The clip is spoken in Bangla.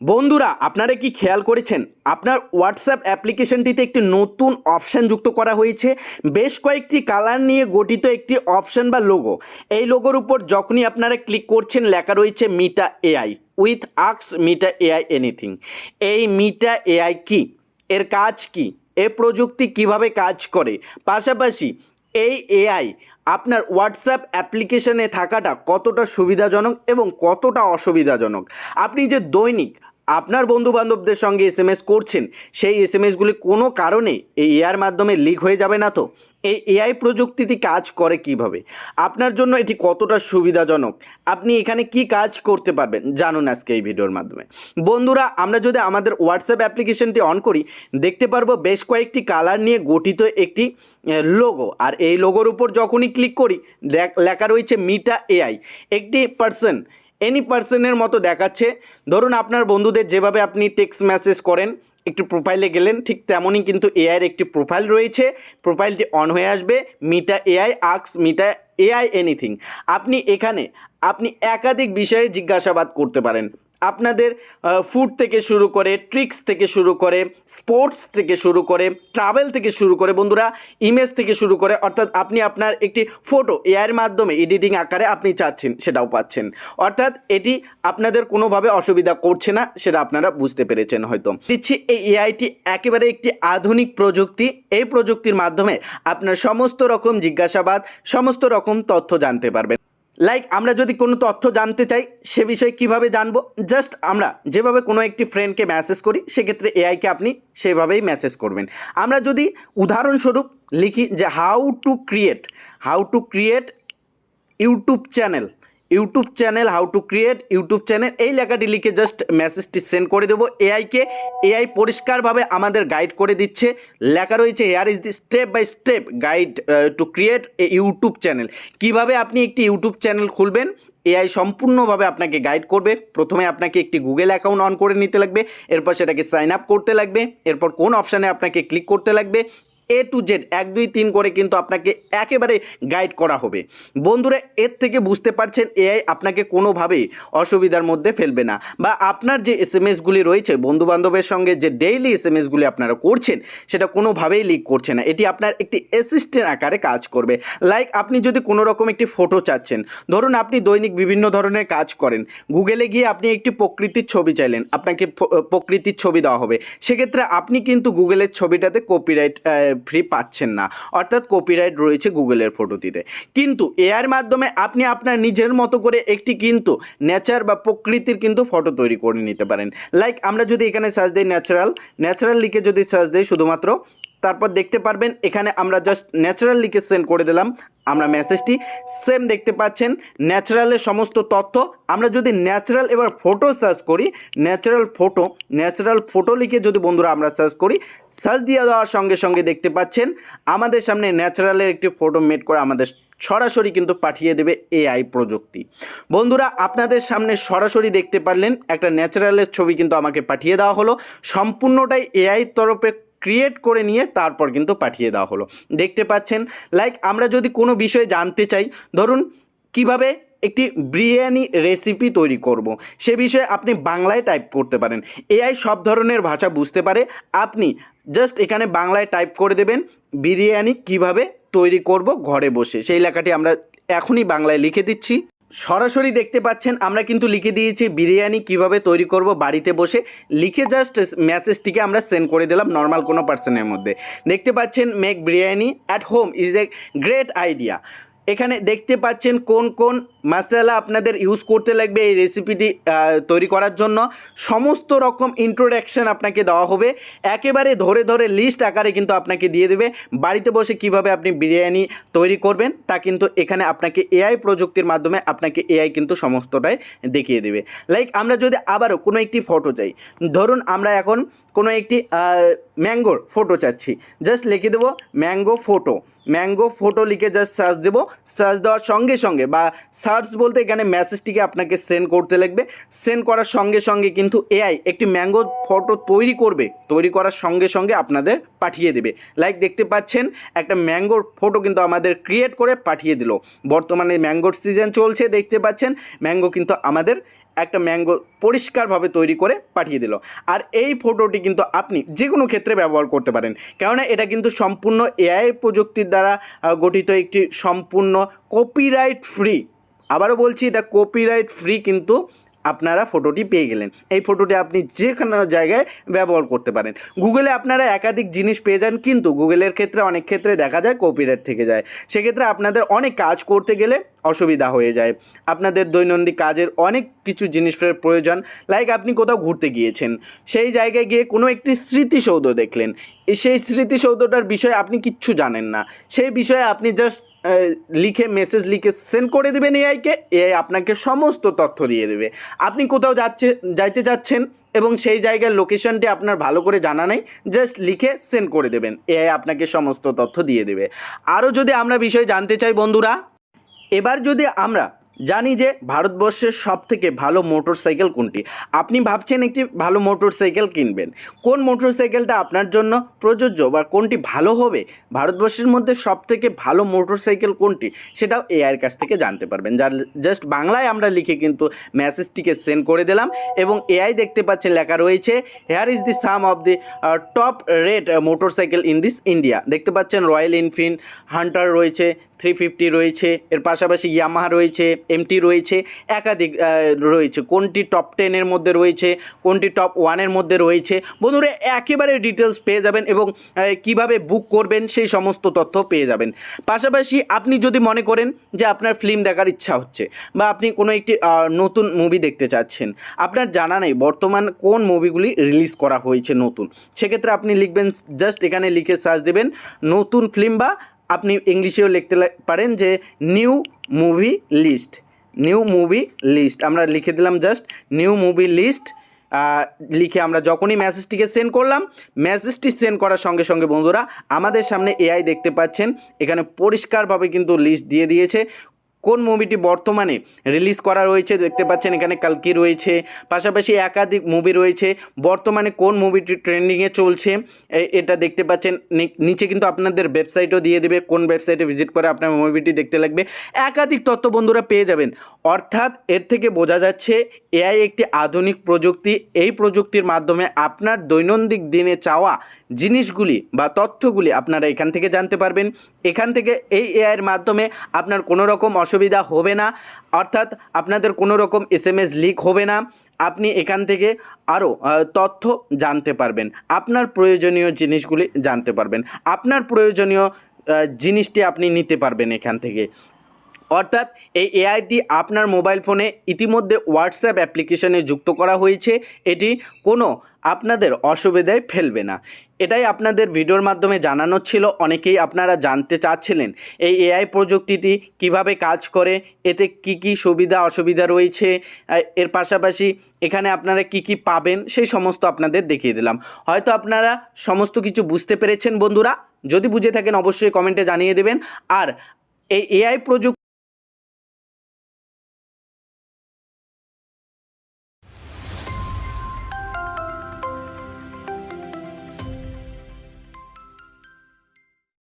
বন্ধুরা, আপনারা কি খেয়াল করেছেন? আপনার হোয়াটসঅ্যাপ অ্যাপ্লিকেশনটিতে একটি নতুন অপশান যুক্ত করা হয়েছে। বেশ কয়েকটি কালার নিয়ে গঠিত একটি অপশান বা লোগো এই লোগোর উপর যখনই আপনারা ক্লিক করছেন, লেখা রয়েছে মিটা এআই উইথ আক্স মিটা এআই এনিথিং এই মিটা এআই কি? এর কাজ কি? এ প্রযুক্তি কীভাবে কাজ করে? পাশাপাশি এই এআই আপনার হোয়াটসঅ্যাপ অ্যাপ্লিকেশনে থাকাটা কতটা সুবিধাজনক এবং কতটা অসুবিধাজনক? আপনি যে দৈনিক আপনার বন্ধু বান্ধবদের সঙ্গে এস এম এস করছেন, সেই এস এম এসগুলি কোনো কারণে এই এআর মাধ্যমে লিক হয়ে যাবে না তো? এই এআই প্রযুক্তিটি কাজ করে কীভাবে? আপনার জন্য এটি কতটা সুবিধাজনক? আপনি এখানে কি কাজ করতে পারবেন? জানুন আজকে এই ভিডিওর মাধ্যমে। বন্ধুরা, আমরা যদি আমাদের হোয়াটসঅ্যাপ অ্যাপ্লিকেশনটি অন করি, দেখতে পারব বেশ কয়েকটি কালার নিয়ে গঠিত একটি লোগো। আর এই লোগোর উপর যখনই ক্লিক করি লেখা রয়েছে মিটা এআই। একটি পার্সন এনি পার্সনের মতো দেখাচ্ছে। ধরুন আপনার বন্ধুদের যেভাবে আপনি টেক্সট মেসেজ করেন, একটি প্রোফাইলে গেলেন, ঠিক তেমনই কিন্তু এআইয়ের একটি প্রোফাইল রয়েছে। প্রোফাইলটি অন হয়ে আসবে মিটা এআই আক্স মিটা এআই এনিথিং আপনি এখানে, আপনি একাধিক বিষয়ে জিজ্ঞাসাবাদ করতে পারেন। আপনাদের ফুড থেকে শুরু করে ট্রিক্স থেকে শুরু করে স্পোর্টস থেকে শুরু করে ট্রাভেল থেকে শুরু করে, বন্ধুরা ইমেজ থেকে শুরু করে, অর্থাৎ আপনি আপনার একটি ফটো এআইয়ের মাধ্যমে এডিটিং আকারে আপনি চাচ্ছেন, সেটাও পাচ্ছেন। অর্থাৎ এটি আপনাদের কোনোভাবে অসুবিধা করছে না, সেটা আপনারা বুঝতে পেরেছেন হয়তো। দিচ্ছি এই এআইটি একেবারে একটি আধুনিক প্রযুক্তি। এই প্রযুক্তির মাধ্যমে আপনার সমস্ত রকম জিজ্ঞাসাবাদ, সমস্ত রকম তথ্য জানতে পারবেন। লাইক আমরা যদি কোনো তথ্য জানতে চাই, সে বিষয়ে কীভাবে জানব? জাস্ট আমরা যেভাবে কোনো একটি ফ্রেন্ডকে মেসেজ করি, সেক্ষেত্রে এআইকে আপনি সেভাবেই মেসেজ করবেন। আমরা যদি উদাহরণস্বরূপ লিখি যে how to create how to create YouTube channel YouTube channel how to create, YouTube channel, এই লেখাটি লিখে জাস্ট মেসেজটি সেন্ড করে দেবো। এআইকে এআই পরিষ্কারভাবে আমাদের গাইড করে দিচ্ছে। লেখা রয়েছে here is the step by step guide to create a YouTube channel কীভাবে আপনি একটি ইউটিউব চ্যানেল খুলবেন? এআই সম্পূর্ণভাবে আপনাকে গাইড করবে। প্রথমে আপনাকে একটি গুগল অ্যাকাউন্ট অন করে নিতে লাগবে। এরপর সেটাকে সাইন আপ করতে লাগবে। এরপর কোন অপশানে আপনাকে ক্লিক করতে লাগবে? এ টু জেড এক, দুই, তিন করে কিন্তু আপনাকে একেবারে গাইড করা হবে। বন্ধুরা, এর থেকে বুঝতে পারছেন এআই আপনাকে কোনোভাবেই অসুবিধার মধ্যে ফেলবে না। বা আপনার যে এস এম এসগুলি রয়েছে, বন্ধুবান্ধবের সঙ্গে যে ডেইলি এস এম এসগুলি আপনারা করছেন, সেটা কোনোভাবেই লিক করছে না। এটি আপনার একটি অ্যাসিস্ট্যান্ট আকারে কাজ করবে। লাইক আপনি যদি কোনো রকম একটি ফটো চাচ্ছেন, ধরুন আপনি দৈনিক বিভিন্ন ধরনের কাজ করেন। গুগলে গিয়ে আপনি একটি প্রকৃতির ছবি চাইলেন, আপনাকে প্রকৃতির ছবি দেওয়া হবে। সেক্ষেত্রে আপনি কিন্তু গুগলের ছবিটাতে কপিরাইট ফ্রি পাচ্ছেন না। অর্থাৎ কপিরাইট রয়েছে গুগলের ফটোটিতে কিন্তু এআর মাধ্যমে আপনি আপনার নিজের মতো করে একটি কিন্তু নেচার বা প্রকৃতির কিন্তু ফটো তৈরি করে নিতে পারেন। লাইক আমরা যদি এখানে সার্চ দিই ন্যাচারাল ন্যাচারাল লিখে যদি সার্চ দিই শুধুমাত্র তারপর দেখতে পারবেন, এখানে আমরা জাস্ট ন্যাচারাল লিখে সেন্ড করে দিলাম। আমরা মেসেজটি সেম দেখতে পাচ্ছেন ন্যাচারালের সমস্ত তথ্য। আমরা যদি ন্যাচারাল এবার ফটো সার্চ করি ন্যাচারাল ফটো ন্যাচারাল ফটো লিখে যদি বন্ধুরা আমরা সার্চ করি সার্চ দিয়ে দেওয়ার সঙ্গে সঙ্গে দেখতে পাচ্ছেন, আমাদের সামনে ন্যাচারালের একটি ফটো মেড করে আমাদের সরাসরি কিন্তু পাঠিয়ে দেবে এআই প্রযুক্তি। বন্ধুরা, আপনাদের সামনে সরাসরি দেখতে পারলেন, একটা ন্যাচারালের ছবি কিন্তু আমাকে পাঠিয়ে দেওয়া হলো। সম্পূর্ণটাই এআই তরফে ক্রিয়েট করে নিয়ে তারপর কিন্তু পাঠিয়ে দেওয়া হলো। দেখতে পাচ্ছেন লাইক আমরা যদি কোনো বিষয়ে জানতে চাই, ধরুন কীভাবে একটি বিরিয়ানি রেসিপি তৈরি করব। সে বিষয়ে আপনি বাংলায় টাইপ করতে পারেন। এআই সব ধরনের ভাষা বুঝতে পারে। আপনি জাস্ট এখানে বাংলায় টাইপ করে দেবেন, বিরিয়ানি কীভাবে তৈরি করব ঘরে বসে। সেই লেখাটি আমরা এখনই বাংলায় লিখে দিচ্ছি। সরাসরি দেখতে পাচ্ছেন, আমরা কিন্তু লিখে দিয়েছি বিরিয়ানি কীভাবে তৈরি করব বাড়িতে বসে। লিখে জাস্ট মেসেজটিকে আমরা সেন্ড করে দিলাম নর্মাল কোনো পার্সনের মধ্যে। দেখতে পাচ্ছেন make biryani at home is a great idea এখানে দেখতে পাচ্ছেন কোন কোন মশলা আপনাদের ইউজ করতে লাগবে এই রেসিপিটি তৈরি করার জন্য। সমস্ত রকম ইন্ট্রোডাকশন আপনাকে দেওয়া হবে। একেবারে ধরে ধরে লিস্ট আকারে কিন্তু আপনাকে দিয়ে দেবে। বাড়িতে বসে কীভাবে আপনি বিরিয়ানি তৈরি করবেন, তা কিন্তু এখানে আপনাকে এআই প্রযুক্তির মাধ্যমে আপনাকে এআই কিন্তু সমস্তটাই দেখিয়ে দেবে। লাইক আমরা যদি আবারও কোনো একটি ফটো চাই, ধরুন আমরা এখন কোনো একটি ম্যাঙ্গোর ফটো চাচ্ছি। জাস্ট লিখে দেবো ম্যাঙ্গো ফটো ম্যাঙ্গো ফটো লিখে জাস্ট সার্চ দেবো। সার্চ দেওয়ার সঙ্গে সঙ্গে বা সার্চ বলতে এখানে মেসেজটিকে আপনাকে সেন্ড করতে লাগবে। সেন্ড করার সঙ্গে সঙ্গে কিন্তু এআই একটি ম্যাঙ্গো ফটো তৈরি করবে। তৈরি করার সঙ্গে সঙ্গে আপনাদের পাঠিয়ে দেবে। লাইক দেখতে পাচ্ছেন, একটা ম্যাঙ্গোর ফটো কিন্তু আমাদের ক্রিয়েট করে পাঠিয়ে দিল। বর্তমানে ম্যাঙ্গোর সিজন চলছে, দেখতে পাচ্ছেন ম্যাঙ্গো কিন্তু আমাদের একটা ম্যাঙ্গো পরিষ্কারভাবে তৈরি করে পাঠিয়ে দিল। আর এই ফটোটি কিন্তু আপনি যে কোনো ক্ষেত্রে ব্যবহার করতে পারেন। কেননা এটা কিন্তু সম্পূর্ণ এআই প্রযুক্তির দ্বারা গঠিত একটি সম্পূর্ণ কপিরাইট ফ্রি আবারও বলছি, এটা কপিরাইট ফ্রি কিন্তু আপনারা ফটোটি পেয়ে গেলেন। এই ফটোটি আপনি যে কোনো জায়গায় ব্যবহার করতে পারেন। গুগলে আপনারা একাধিক জিনিস পেয়ে যান, কিন্তু গুগলের ক্ষেত্রে অনেক ক্ষেত্রে দেখা যায় কপিরাইট থেকে যায়। সেক্ষেত্রে আপনাদের অনেক কাজ করতে গেলে অসুবিধা হয়ে যায়। আপনাদের দৈনন্দিন কাজের অনেক কিছু জিনিসের প্রয়োজন লাইক আপনি কোথাও ঘুরতে গিয়েছেন, সেই জায়গায় গিয়ে কোনো একটি স্মৃতিসৌধ দেখলেন। সেই স্মৃতিসৌধটার বিষয়ে আপনি কিচ্ছু জানেন না। সেই বিষয়ে আপনি জাস্ট লিখে মেসেজ লিখে সেন্ড করে দেবেন এআইকে এআই আপনাকে সমস্ত তথ্য দিয়ে দেবে। আপনি কোথাও যাচ্ছে, যাইতে যাচ্ছেন এবং সেই জায়গার লোকেশনটি আপনার ভালো করে জানা নেই জাস্ট লিখে সেন্ড করে দেবেন। এআই আপনাকে সমস্ত তথ্য দিয়ে দেবে। আরও যদি আমরা বিষয় জানতে চাই বন্ধুরা এবার যদি আমরা জানি যে ভারতবর্ষের সব থেকে ভালো মোটর সাইকেল কোনটি। আপনি ভাবছেন একটি ভালো মোটর সাইকেল কিনবেন। কোন মোটর সাইকেলটা আপনার জন্য প্রযোজ্য বা কোনটি ভালো হবে? ভারতবর্ষের মধ্যে সব থেকে ভালো মোটর সাইকেল কোনটি? সেটাও এআইয়ের কাছ থেকে জানতে পারবেন। যার জাস্ট বাংলায় আমরা লিখে কিন্তু মেসেজটিকে সেন্ড করে দিলাম এবং এআই দেখতে পাচ্ছেন লেখা রয়েছে here is the some of the top rate motorcycle in this India দেখতে পাচ্ছেন রয়্যাল এনফিল্ড হান্টার রয়েছে থ্রি ফিফটি রয়েছে, এর পাশাপাশি ইয়ামাহা রয়েছে এমটি রয়েছে, একাধিক রয়েছে। কোনটি টপ টেনের মধ্যে রয়েছে, কোনটি টপ ওয়ানের মধ্যে রয়েছে? বন্ধুরা, একেবারে ডিটেলস পেয়ে যাবেন এবং কীভাবে বুক করবেন সেই সমস্ত তথ্য পেয়ে যাবেন। পাশাপাশি আপনি যদি মনে করেন যে আপনার ফিল্ম দেখার ইচ্ছা হচ্ছে বা আপনি কোনো একটি নতুন মুভি দেখতে চাচ্ছেন, আপনার জানা নেই বর্তমান কোন মুভিগুলি রিলিজ করা হয়েছে নতুন, সেক্ষেত্রে আপনি লিখবেন জাস্ট এখানে লিখে সার্চ দেবেন, নতুন ফিল্ম বা আপনি ইংলিশেও লিখতে পারেন যে new movie list, new movie list. আমরা লিখে দিলাম জাস্ট নিউ মুভি লিস্ট লিখে আমরা যখনই মেসেজটিকে সেন্ড করলাম, মেসেজটি সেন্ড করার সঙ্গে সঙ্গে বন্ধুরা, আমাদের সামনে এআই দেখতে পাচ্ছেন। এখানে পরিষ্কারভাবে কিন্তু লিস্ট দিয়ে দিয়েছে। কোন মুভিটি বর্তমানে রিলিজ করা রয়েছে দেখতে পাচ্ছেন, এখানে কালকি রয়েছে, পাশাপাশি একাধিক মুভি রয়েছে, বর্তমানে কোন মুভিটি ট্রেন্ডিংয়ে চলছে এটা দেখতে পাচ্ছেন নিচে কিন্তু আপনাদের ওয়েবসাইটও দিয়ে দেবে, কোন ওয়েবসাইটে ভিজিট করে আপনার মুভিটি দেখতে লাগবে, একাধিক তথ্য বন্ধুরা পেয়ে যাবেন, অর্থাৎ এর থেকে বোঝা যাচ্ছে এআই একটি আধুনিক প্রযুক্তি, এই প্রযুক্তির মাধ্যমে আপনার দৈনন্দিন দিনে চাওয়া জিনিসগুলি বা তথ্যগুলি আপনারা এখান থেকে জানতে পারবেন, এখান থেকে এই এআইয়ের মাধ্যমে আপনার কোনো রকম অসুবিধা হবে না। অর্থাৎ আপনাদের কোনো রকম এস এম এস লিক হবে না। আপনি এখান থেকে আরও তথ্য জানতে পারবেন। আপনার প্রয়োজনীয় জিনিসগুলি জানতে পারবেন। আপনার প্রয়োজনীয় জিনিসটি আপনি নিতে পারবেন এখান থেকে। অর্থাৎ এই এআইটি আপনার মোবাইল ফোনে ইতিমধ্যে হোয়াটসঅ্যাপ অ্যাপ্লিকেশনে যুক্ত করা হয়েছে। এটি কোনো আপনাদের অসুবিধায় ফেলবে না। এটাই আপনাদের ভিডিওর মাধ্যমে জানানো ছিল। অনেকেই আপনারা জানতে চাচ্ছিলেন এই এআই প্রযুক্তিটি কীভাবে কাজ করে, এতে কি কি সুবিধা, অসুবিধা রয়েছে, এর পাশাপাশি এখানে আপনারা কি কি পাবেন সেই সমস্ত আপনাদের দেখিয়ে দিলাম। হয়তো আপনারা সমস্ত কিছু বুঝতে পেরেছেন বন্ধুরা। যদি বুঝে থাকেন অবশ্যই কমেন্টে জানিয়ে দেবেন। আর এই এআই প্রযুক্তি